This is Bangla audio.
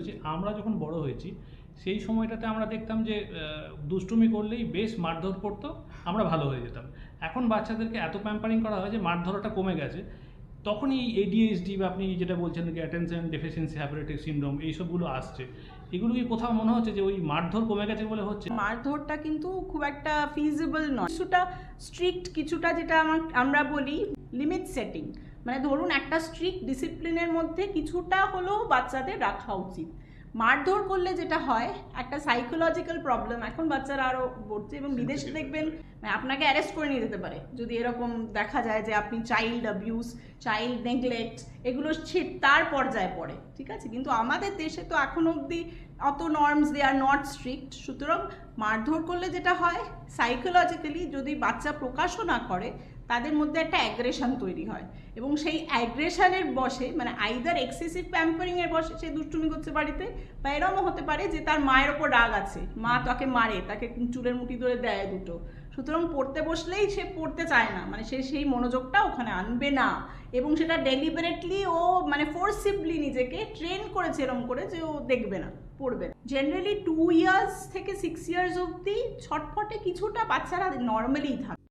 বলছি আমরা যখন বড় হয়েছি, সেই সময়টাতে আমরা দেখতাম যে দুষ্টুমি করলেই বেশ মারধর পড়তো আমরা ভালো হয়ে যেতাম। এখন বাচ্চাদেরকে এত প্যাম্পারিং করা হয় যে, মারধরাটা কমে গেছে। তখনই এডিএইচডি বা আপনি যেটা বলছেন কি অ্যাটেনশন ডেফিসিয়েন্সি হ্যাপারেটিক সিনড্রোম এইসবগুলো আসছে। এগুলো কি কোথাও মনে হচ্ছে যে, ওই মারধর কমে গেছে বলে হচ্ছে? মারধরটা কিন্তু খুব একটা ফিজিবল নয়। কিছুটা স্ট্রিক্ট কিছুটা যেটা আমরা বলি লিমিট সেটিং মানে ধরুন একটা স্ট্রিক্ট ডিসিপ্লিনের মধ্যে কিছুটা হলেও বাচ্চাদের রাখা উচিত। মারধর করলে যেটা হয় একটা সাইকোলজিক্যাল প্রবলেম এখন বাচ্চারা আরও পড়ছে এবং বিদেশে দেখবেন মানে আপনাকে অ্যারেস্ট করে নিয়ে যেতে পারে। যদি এরকম দেখা যায় যে আপনি চাইল্ড অ্যাবিউজ চাইল্ড নেগলেক্ট এগুলো তার পর্যায়ে পড়ে ঠিক আছে? কিন্তু আমাদের দেশে তো এখন অবধি অত norms they are not strict সুতরাং মারধর করলে যেটা হয় সাইকোলজিক্যালি যদি বাচ্চা প্রকাশও না করে, তাদের মধ্যে একটা অ্যাগ্রেশন তৈরি হয়। এবং সেই অ্যাগ্রেশনের বসে মানে আইদার এক্সেসিভ প্যাম্পারিংয়ের বসে, সে দুষ্টুমি করছে বাড়িতে, বা এরমও হতে পারে যে তার মায়ের ওপর রাগ আছে। মা তাকে মারে, তাকে চুলের মুটি ধরে দেয় দুটো। সুতরাং পড়তে বসলেই সে পড়তে চায় না। মানে সে সেই মনোযোগটা ওখানে আনবে না। এবং সেটা ডেলিবারেটলি ও মানে ফোর্সিভলি নিজেকে ট্রেন করেছে এরম করে যে ও দেখবে না, পড়বে না। জেনারেলি টু ইয়ার্স থেকে সিক্স ইয়ার্স অবধি ছটফটে কিছুটা বাচ্চারা নর্মালি থাকে